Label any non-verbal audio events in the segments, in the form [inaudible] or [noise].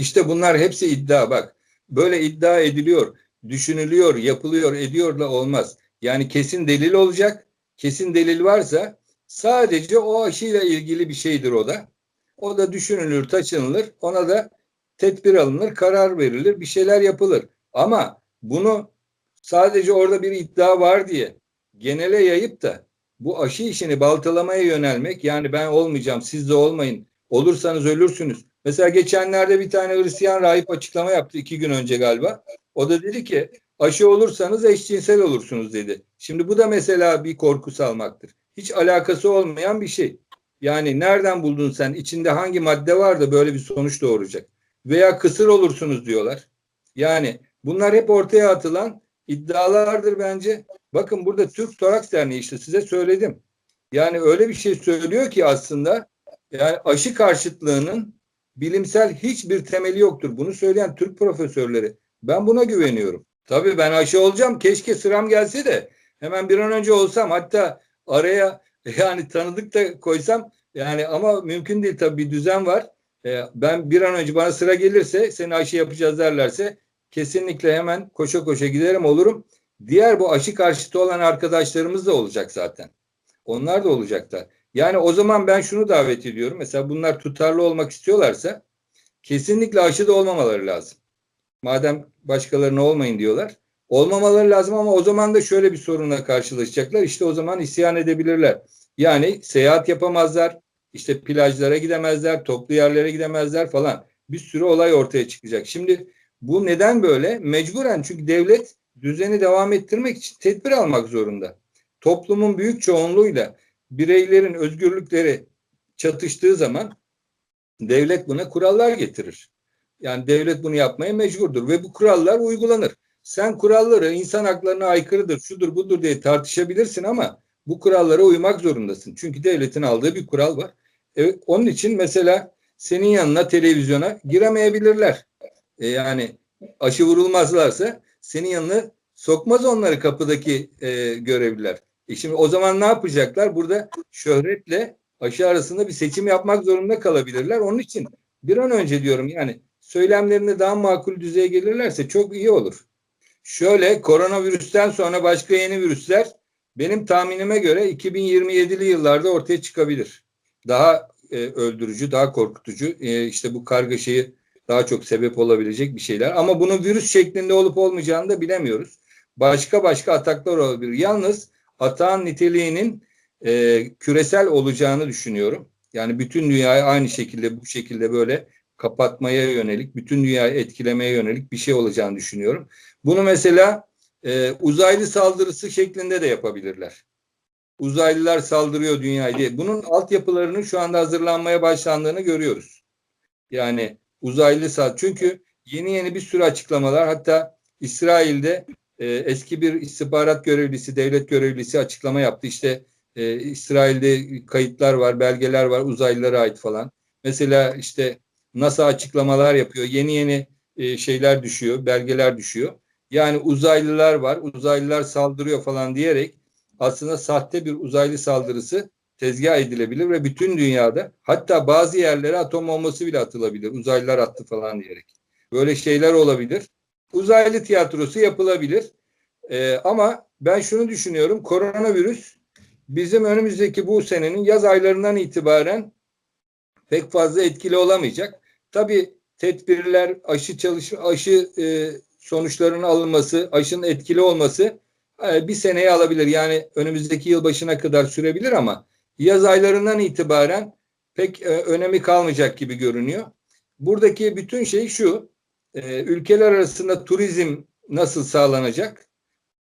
İşte bunlar hepsi iddia bak. Böyle iddia ediliyor, düşünülüyor, yapılıyor, ediyorla olmaz. Yani kesin delil olacak. Kesin delil varsa sadece o aşıyla ilgili bir şeydir o da. O da düşünülür, taşınılır. Ona da tedbir alınır, karar verilir, bir şeyler yapılır. Ama bunu sadece orada bir iddia var diye genele yayıp da bu aşı işini baltalamaya yönelmek yani ben olmayacağım siz de olmayın olursanız ölürsünüz. Mesela geçenlerde bir tane Hristiyan rahip açıklama yaptı iki gün önce galiba. O da dedi ki aşı olursanız eşcinsel olursunuz dedi. Şimdi bu da mesela bir korku salmaktır. Hiç alakası olmayan bir şey. Yani nereden buldun sen? İçinde hangi madde var da böyle bir sonuç doğuracak? Veya kısır olursunuz diyorlar. Yani bunlar hep ortaya atılan iddialardır bence. Bakın burada Türk Toraks Derneği işte size söyledim. Yani öyle bir şey söylüyor ki aslında yani aşı karşıtlığının bilimsel hiçbir temeli yoktur. Bunu söyleyen Türk profesörleri. Ben buna güveniyorum. Tabii ben aşı olacağım. Keşke sıram gelse de hemen bir an önce olsam. Hatta araya [laughs] yani tanıdık da koysam yani ama mümkün değil tabii bir düzen var. Ee, ben bir an önce bana sıra gelirse seni aşı yapacağız derlerse kesinlikle hemen koşa koşa giderim olurum. Diğer bu aşı karşıtı olan arkadaşlarımız da olacak zaten. Onlar da olacaklar. Yani o zaman ben şunu davet ediyorum. Mesela bunlar tutarlı olmak istiyorlarsa kesinlikle aşıda olmamaları lazım. Madem başkalarına olmayın diyorlar. Olmamaları lazım ama o zaman da şöyle bir sorunla karşılaşacaklar. İşte o zaman isyan edebilirler. Yani seyahat yapamazlar, işte plajlara gidemezler, toplu yerlere gidemezler falan. Bir sürü olay ortaya çıkacak. Şimdi bu neden böyle? Mecburen çünkü devlet düzeni devam ettirmek için tedbir almak zorunda. Toplumun büyük çoğunluğuyla bireylerin özgürlükleri çatıştığı zaman devlet buna kurallar getirir. Yani devlet bunu yapmaya mecburdur ve bu kurallar uygulanır. Sen kuralları insan haklarına aykırıdır, şudur budur diye tartışabilirsin ama bu kurallara uymak zorundasın. Çünkü devletin aldığı bir kural var. Evet, onun için mesela senin yanına televizyona giremeyebilirler. E, yani aşı vurulmazlarsa senin yanına sokmaz onları kapıdaki e, görevliler. E şimdi o zaman ne yapacaklar? Burada şöhretle aşı arasında bir seçim yapmak zorunda kalabilirler. Onun için bir an önce diyorum yani söylemlerinde daha makul düzeye gelirlerse çok iyi olur. Şöyle koronavirüsten sonra başka yeni virüsler benim tahminime göre 2027'li yıllarda ortaya çıkabilir. Daha e, öldürücü, daha korkutucu. E, işte bu kargaşayı daha çok sebep olabilecek bir şeyler. Ama bunun virüs şeklinde olup olmayacağını da bilemiyoruz. Başka başka ataklar olabilir. Yalnız atağın niteliğinin e, küresel olacağını düşünüyorum. Yani bütün dünyayı aynı şekilde bu şekilde böyle kapatmaya yönelik, bütün dünyayı etkilemeye yönelik bir şey olacağını düşünüyorum. Bunu mesela e, uzaylı saldırısı şeklinde de yapabilirler. Uzaylılar saldırıyor dünyayı diye. Bunun altyapılarının şu anda hazırlanmaya başlandığını görüyoruz. Yani uzaylı saldırı. Çünkü yeni yeni bir sürü açıklamalar hatta İsrail'de e, eski bir istihbarat görevlisi, devlet görevlisi açıklama yaptı. İşte e, İsrail'de kayıtlar var, belgeler var uzaylılara ait falan. Mesela işte NASA açıklamalar yapıyor. Yeni yeni e, şeyler düşüyor, belgeler düşüyor. Yani uzaylılar var, uzaylılar saldırıyor falan diyerek aslında sahte bir uzaylı saldırısı tezgah edilebilir ve bütün dünyada hatta bazı yerlere atom bombası bile atılabilir. Uzaylılar attı falan diyerek. Böyle şeyler olabilir. Uzaylı tiyatrosu yapılabilir. Ee, ama ben şunu düşünüyorum. Koronavirüs bizim önümüzdeki bu senenin yaz aylarından itibaren pek fazla etkili olamayacak. Tabii tedbirler, aşı çalış aşı e, sonuçlarının alınması, aşının etkili olması e, bir seneye alabilir. Yani önümüzdeki yıl başına kadar sürebilir ama yaz aylarından itibaren pek e, önemi kalmayacak gibi görünüyor. Buradaki bütün şey şu, e, ülkeler arasında turizm nasıl sağlanacak?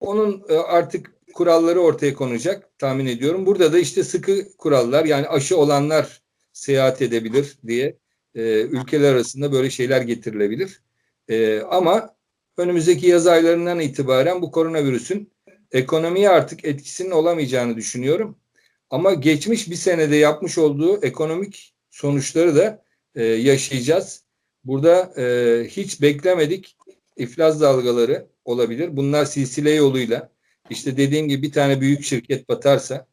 Onun e, artık kuralları ortaya konacak tahmin ediyorum. Burada da işte sıkı kurallar yani aşı olanlar seyahat edebilir diye e, ülkeler arasında böyle şeyler getirilebilir. E, ama önümüzdeki yaz aylarından itibaren bu koronavirüsün ekonomiye artık etkisinin olamayacağını düşünüyorum. Ama geçmiş bir senede yapmış olduğu ekonomik sonuçları da yaşayacağız. Burada e, hiç beklemedik iflas dalgaları olabilir. Bunlar silsile yoluyla işte dediğim gibi bir tane büyük şirket batarsa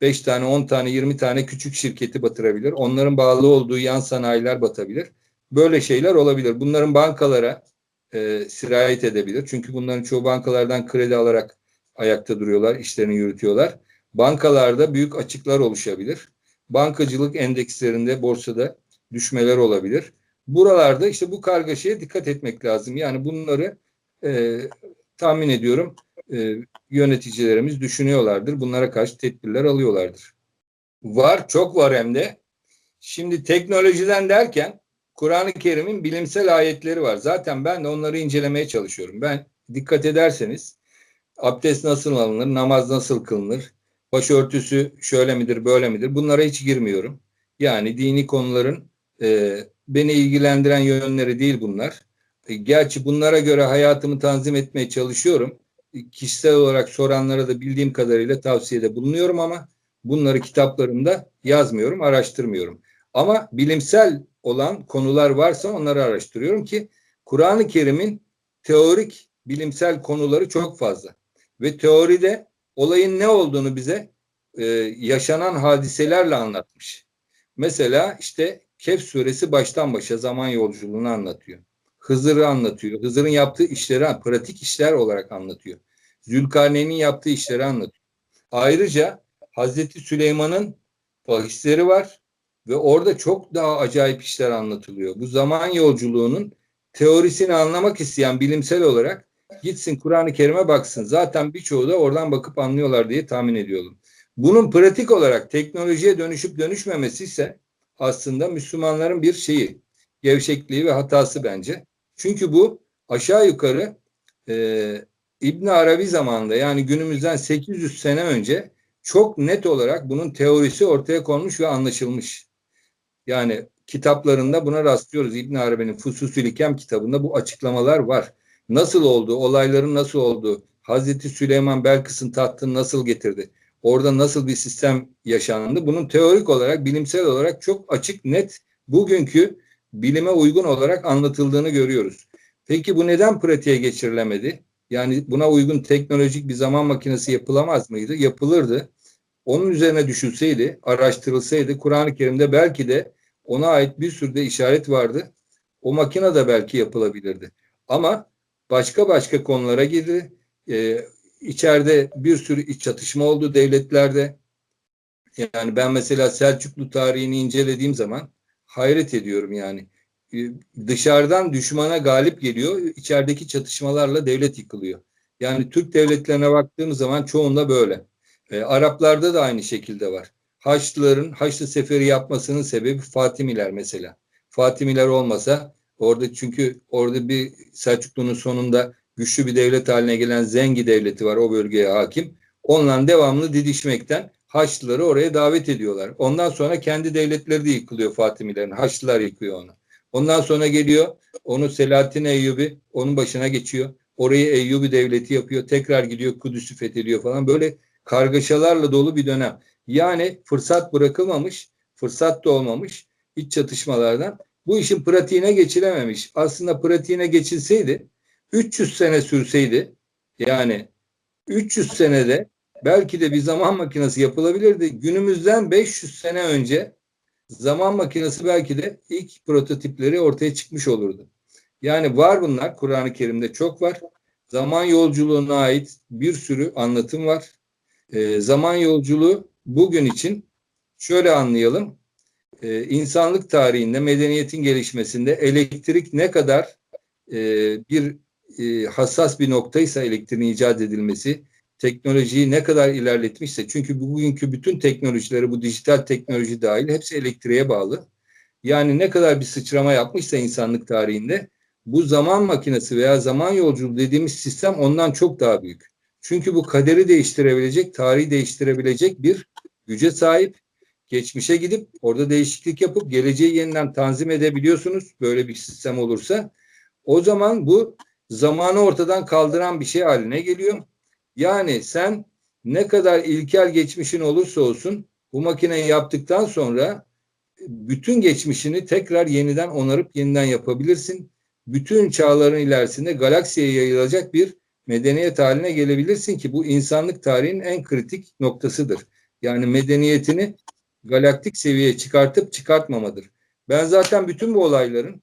5 tane, 10 tane, 20 tane küçük şirketi batırabilir. Onların bağlı olduğu yan sanayiler batabilir. böyle şeyler olabilir. Bunların bankalara e, sirayet edebilir. Çünkü bunların çoğu bankalardan kredi alarak ayakta duruyorlar, işlerini yürütüyorlar. Bankalarda büyük açıklar oluşabilir. Bankacılık endekslerinde, borsada düşmeler olabilir. Buralarda işte bu kargaşaya dikkat etmek lazım. Yani bunları e, tahmin ediyorum e, yöneticilerimiz düşünüyorlardır. Bunlara karşı tedbirler alıyorlardır. Var, çok var hem de. Şimdi teknolojiden derken Kur'an-ı Kerim'in bilimsel ayetleri var. Zaten ben de onları incelemeye çalışıyorum. Ben dikkat ederseniz abdest nasıl alınır, namaz nasıl kılınır, başörtüsü şöyle midir, böyle midir bunlara hiç girmiyorum. Yani dini konuların e, beni ilgilendiren yönleri değil bunlar. E, gerçi bunlara göre hayatımı tanzim etmeye çalışıyorum. E, kişisel olarak soranlara da bildiğim kadarıyla tavsiyede bulunuyorum ama bunları kitaplarımda yazmıyorum, araştırmıyorum. Ama bilimsel olan konular varsa onları araştırıyorum ki Kur'an-ı Kerim'in teorik bilimsel konuları çok fazla. Ve teoride olayın ne olduğunu bize e, yaşanan hadiselerle anlatmış. Mesela işte Kehf suresi baştan başa zaman yolculuğunu anlatıyor. Hızır'ı anlatıyor. Hızır'ın yaptığı işleri pratik işler olarak anlatıyor. Zülkarneyn'in yaptığı işleri anlatıyor. Ayrıca Hazreti Süleyman'ın bahisleri var ve orada çok daha acayip işler anlatılıyor. Bu zaman yolculuğunun teorisini anlamak isteyen bilimsel olarak gitsin Kur'an-ı Kerim'e baksın. Zaten birçoğu da oradan bakıp anlıyorlar diye tahmin ediyorum. Bunun pratik olarak teknolojiye dönüşüp dönüşmemesi ise aslında Müslümanların bir şeyi, gevşekliği ve hatası bence. Çünkü bu aşağı yukarı e, İbn Arabi zamanında yani günümüzden 800 sene önce çok net olarak bunun teorisi ortaya konmuş ve anlaşılmış. Yani kitaplarında buna rastlıyoruz. İbn Arabi'nin Fususül İkem kitabında bu açıklamalar var. Nasıl oldu, olayların nasıl oldu, Hazreti Süleyman Belkıs'ın tahtını nasıl getirdi, orada nasıl bir sistem yaşandı. Bunun teorik olarak, bilimsel olarak çok açık, net, bugünkü bilime uygun olarak anlatıldığını görüyoruz. Peki bu neden pratiğe geçirilemedi? Yani buna uygun teknolojik bir zaman makinesi yapılamaz mıydı? Yapılırdı. Onun üzerine düşünseydi, araştırılsaydı Kur'an-ı Kerim'de belki de ona ait bir sürü de işaret vardı. O makine de belki yapılabilirdi. Ama başka başka konulara girdi. Ee, içeride bir sürü iç çatışma oldu devletlerde. Yani ben mesela Selçuklu tarihini incelediğim zaman hayret ediyorum yani. Ee, dışarıdan düşmana galip geliyor, içerideki çatışmalarla devlet yıkılıyor. Yani Türk devletlerine baktığımız zaman çoğunda böyle. Ee, Araplarda da aynı şekilde var. Haçlıların Haçlı seferi yapmasının sebebi Fatimiler mesela. Fatimiler olmasa orada çünkü orada bir Selçuklu'nun sonunda güçlü bir devlet haline gelen Zengi devleti var o bölgeye hakim. Onunla devamlı didişmekten Haçlıları oraya davet ediyorlar. Ondan sonra kendi devletleri de yıkılıyor Fatimilerin. Haçlılar yıkıyor onu. Ondan sonra geliyor onu Selahattin Eyyubi onun başına geçiyor. Orayı Eyyubi devleti yapıyor. Tekrar gidiyor Kudüs'ü fethediyor falan. Böyle kargaşalarla dolu bir dönem. Yani fırsat bırakılmamış, fırsat da olmamış iç çatışmalardan. Bu işin pratiğine geçilememiş. Aslında pratiğine geçilseydi 300 sene sürseydi yani 300 senede belki de bir zaman makinesi yapılabilirdi. Günümüzden 500 sene önce zaman makinesi belki de ilk prototipleri ortaya çıkmış olurdu. Yani var bunlar Kur'an-ı Kerim'de çok var. Zaman yolculuğuna ait bir sürü anlatım var. E, zaman yolculuğu bugün için şöyle anlayalım. E, insanlık tarihinde medeniyetin gelişmesinde elektrik ne kadar e, bir e, hassas bir noktaysa elektriğin icat edilmesi, teknolojiyi ne kadar ilerletmişse çünkü bugünkü bütün teknolojileri bu dijital teknoloji dahil hepsi elektriğe bağlı. Yani ne kadar bir sıçrama yapmışsa insanlık tarihinde bu zaman makinesi veya zaman yolculuğu dediğimiz sistem ondan çok daha büyük. Çünkü bu kaderi değiştirebilecek, tarihi değiştirebilecek bir güce sahip. Geçmişe gidip orada değişiklik yapıp geleceği yeniden tanzim edebiliyorsunuz. Böyle bir sistem olursa. O zaman bu zamanı ortadan kaldıran bir şey haline geliyor. Yani sen ne kadar ilkel geçmişin olursa olsun bu makineyi yaptıktan sonra bütün geçmişini tekrar yeniden onarıp yeniden yapabilirsin. Bütün çağların ilerisinde galaksiye yayılacak bir medeniyet haline gelebilirsin ki bu insanlık tarihinin en kritik noktasıdır. Yani medeniyetini galaktik seviyeye çıkartıp çıkartmamadır. Ben zaten bütün bu olayların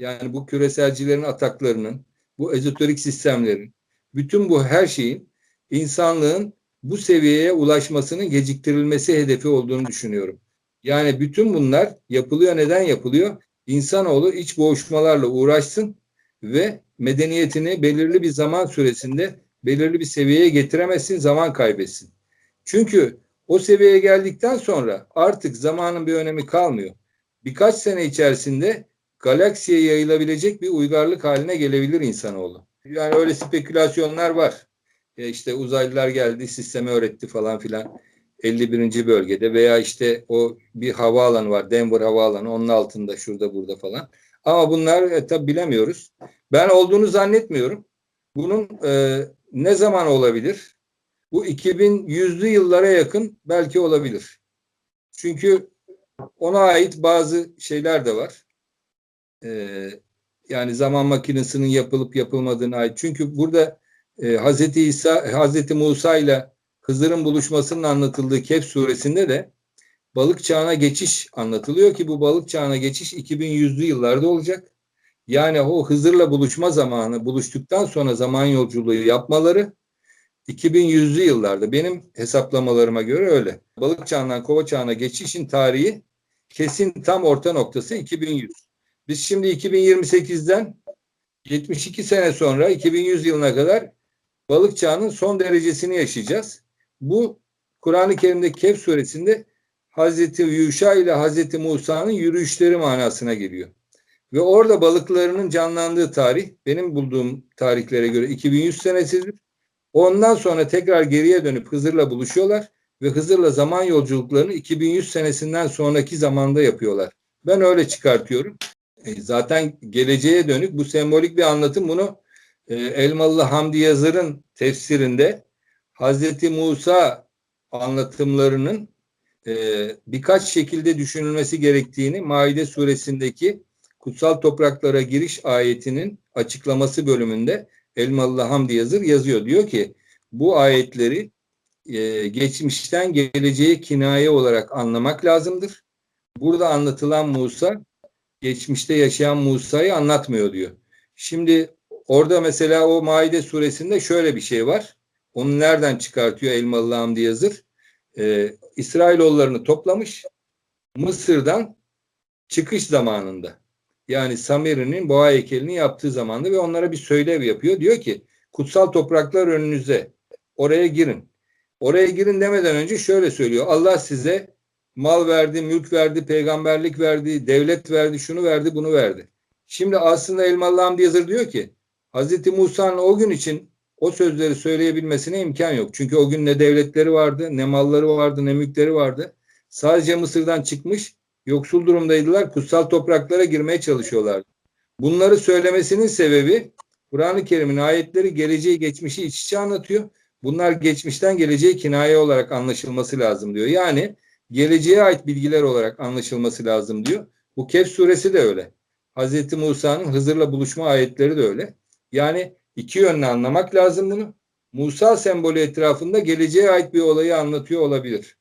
Yani bu küreselcilerin ataklarının, bu ezoterik sistemlerin, bütün bu her şeyin insanlığın bu seviyeye ulaşmasının geciktirilmesi hedefi olduğunu düşünüyorum. Yani bütün bunlar yapılıyor. Neden yapılıyor? İnsanoğlu iç boğuşmalarla uğraşsın ve medeniyetini belirli bir zaman süresinde belirli bir seviyeye getiremezsin, zaman kaybetsin. Çünkü o seviyeye geldikten sonra artık zamanın bir önemi kalmıyor. Birkaç sene içerisinde galaksiye yayılabilecek bir uygarlık haline gelebilir insanoğlu. Yani öyle spekülasyonlar var. E işte uzaylılar geldi, sisteme öğretti falan filan. 51. bölgede veya işte o bir havaalanı var. Denver havaalanı onun altında şurada burada falan. Ama bunlar e, tabi bilemiyoruz. Ben olduğunu zannetmiyorum. Bunun e, ne zaman olabilir? Bu 2100'lü yıllara yakın belki olabilir. Çünkü ona ait bazı şeyler de var. Ee, yani zaman makinesinin yapılıp yapılmadığına ait. Çünkü burada e, Hazreti İsa, Hazreti Musa ile Hızır'ın buluşmasının anlatıldığı Kehf suresinde de balık çağına geçiş anlatılıyor ki bu balık çağına geçiş 2100'lü yıllarda olacak. Yani o Hızır'la buluşma zamanı, buluştuktan sonra zaman yolculuğu yapmaları 2100'lü yıllarda benim hesaplamalarıma göre öyle. Balık çağından kova çağına geçişin tarihi kesin tam orta noktası 2100. Biz şimdi 2028'den 72 sene sonra 2100 yılına kadar balık çağının son derecesini yaşayacağız. Bu Kur'an-ı Kerim'de Kehf suresinde Hazreti Yuşa ile Hazreti Musa'nın yürüyüşleri manasına geliyor. Ve orada balıklarının canlandığı tarih benim bulduğum tarihlere göre 2100 senesidir. Ondan sonra tekrar geriye dönüp Hızır'la buluşuyorlar ve Hızır'la zaman yolculuklarını 2100 senesinden sonraki zamanda yapıyorlar. Ben öyle çıkartıyorum. E, zaten geleceğe dönük bu sembolik bir anlatım. Bunu e, Elmalı Hamdi Yazır'ın tefsirinde Hazreti Musa anlatımlarının e, birkaç şekilde düşünülmesi gerektiğini Maide suresindeki kutsal topraklara giriş ayetinin açıklaması bölümünde Elmalı Hamdi Yazır yazıyor. Diyor ki bu ayetleri e, geçmişten geleceğe kinaye olarak anlamak lazımdır. Burada anlatılan Musa geçmişte yaşayan Musa'yı anlatmıyor diyor. Şimdi orada mesela o Maide suresinde şöyle bir şey var. Onu nereden çıkartıyor Elmalı Hamdi Yazır? Ee, İsrailoğullarını toplamış Mısır'dan çıkış zamanında. Yani Samiri'nin boğa heykelini yaptığı zamanda ve onlara bir söylev yapıyor. Diyor ki kutsal topraklar önünüze oraya girin. Oraya girin demeden önce şöyle söylüyor. Allah size mal verdi, mülk verdi, peygamberlik verdi, devlet verdi, şunu verdi, bunu verdi. Şimdi aslında Elmalı Hamdi Yazır diyor ki Hazreti Musa'nın o gün için o sözleri söyleyebilmesine imkan yok. Çünkü o gün ne devletleri vardı, ne malları vardı, ne mülkleri vardı. Sadece Mısır'dan çıkmış, yoksul durumdaydılar, kutsal topraklara girmeye çalışıyorlardı. Bunları söylemesinin sebebi Kur'an-ı Kerim'in ayetleri geleceği geçmişi iç içe anlatıyor. Bunlar geçmişten geleceğe kinaye olarak anlaşılması lazım diyor. Yani geleceğe ait bilgiler olarak anlaşılması lazım diyor. Bu Kehf suresi de öyle. Hazreti Musa'nın Hızır'la buluşma ayetleri de öyle. Yani iki yönlü anlamak lazım bunu. Musa sembolü etrafında geleceğe ait bir olayı anlatıyor olabilir.